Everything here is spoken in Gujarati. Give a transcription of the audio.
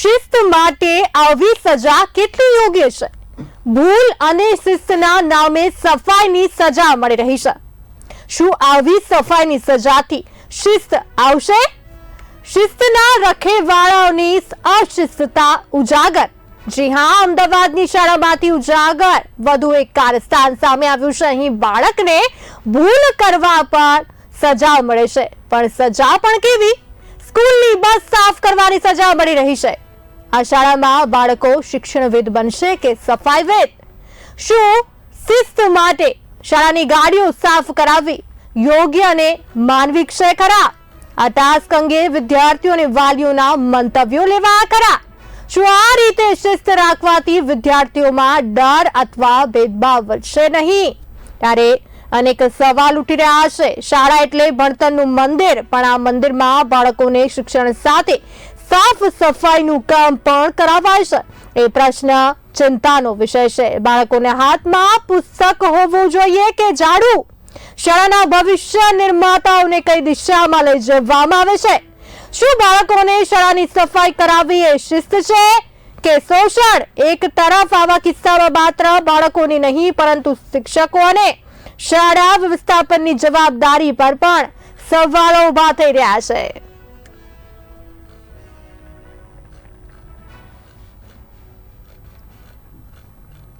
શિસ્ત માટે આવી સજા કેટલી યોગ્ય છે? ભૂલ અને શિસ્તના નામે સફાઈની સજા મળી રહી છે. શું આવી સફાઈની સજાથી શિસ્ત આવશે? શિસ્તના રખેવાળાઓની અશિસ્તતા ઉજાગર. જી હા, અમદાવાદની શાળામાંથી ઉજાગર. વધુ એક કારસ્તાન સામે આવ્યું છે. અહીં બાળકને ભૂલ કરવા પર સજા મળે છે. પણ સજા પણ કેવી? સ્કૂલની બસ સાફ કરવાની સજા મળી રહી છે. આ શાળામાં બાળકો શિક્ષણવિદ બનશે કે સફાઈવિદ? શું શિસ્ત માટે શાળાની ગાડીઓ સાફ કરાવવી યોગ્ય અને માનવી ક્ષય ખરા? આ ટાસ્ક અંગે વિદ્યાર્થીઓ અને વાલીઓના મંતવ્યો લેવા ખરા? શું આ રીતે શિસ્ત રાખવાથી વિદ્યાર્થીઓમાં ડર અથવા ભેદભાવ વધશે નહીં? ત્યારે અનેક સવાલ ઉઠી રહ્યા છે. શાળા એટલે ભણતરનું મંદિર, પણ આ મંદિરમાં બાળકોને શિક્ષણ સાથે સાફ સફાઈનું કામ પણ કરાવાય એ પ્રશ્ન ચિંતાનો વિષય છે. બાળકોને હાથમાં પુસ્તક હોવું જોઈએ કે ઝાડુ? શાળાના ભવિષ્ય નિર્માતાઓને કઈ દિશામાં લઈ જવામાં આવે છે? શું બાળકોને શાળાની સફાઈ કરાવવી એ શિસ્ત છે કે શોષણ? એક તરફ આવા કિસ્સામાં માત્ર બાળકોની નહીં, પરંતુ શિક્ષકો અને શાળા વ્યવસ્થાપનની જવાબદારી પર પણ સવાલો ઊભા થઈ રહ્યા છે.